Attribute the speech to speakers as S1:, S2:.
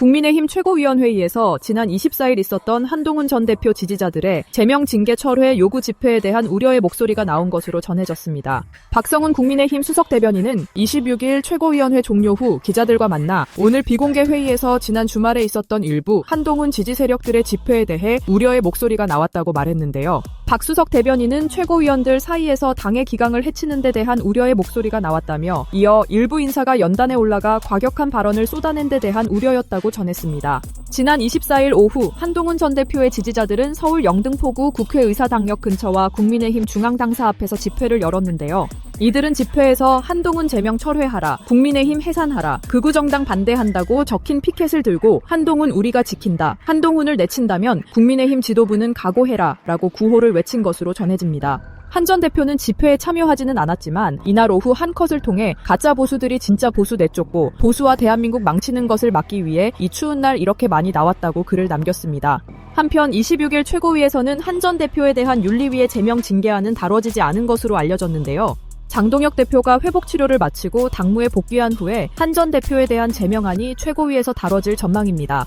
S1: 국민의힘 최고위원회의에서 지난 24일 있었던 한동훈 전 대표 지지자들의 제명 징계 철회 요구 집회에 대한 우려의 목소리가 나온 것으로 전해졌습니다. 박성훈 국민의힘 수석 대변인은 26일 최고위원회 종료 후 기자들과 만나 오늘 비공개 회의에서 지난 주말에 있었던 일부 한동훈 지지 세력들의 집회에 대해 우려의 목소리가 나왔다고 말했는데요. 박 수석 대변인은 최고위원들 사이에서 당의 기강을 해치는 데 대한 우려의 목소리가 나왔다며 이어 일부 인사가 연단에 올라가 과격한 발언을 쏟아낸 데 대한 우려였다고 전했습니다. 지난 24일 오후 한동훈 전 대표의 지지자들은 서울 영등포구 국회의사당역 근처와 국민의힘 중앙당사 앞에서 집회를 열었는데요. 이들은 집회에서 한동훈 제명 철회하라, 국민의힘 해산하라, 극우정당 반대한다고 적힌 피켓을 들고 한동훈 우리가 지킨다, 한동훈을 내친다면 국민의힘 지도부는 각오해라 라고 구호를 외친 것으로 전해집니다. 한 전 대표는 집회에 참여하지는 않았지만 이날 오후 한 컷을 통해 가짜 보수들이 진짜 보수 내쫓고 보수와 대한민국 망치는 것을 막기 위해 이 추운 날 이렇게 많이 나왔다고 글을 남겼습니다. 한편 26일 최고위에서는 한 전 대표에 대한 윤리위의 제명 징계안은 다뤄지지 않은 것으로 알려졌는데요. 장동혁 대표가 회복 치료를 마치고 당무에 복귀한 후에 한전 대표에 대한 제명안이 최고위에서 다뤄질 전망입니다.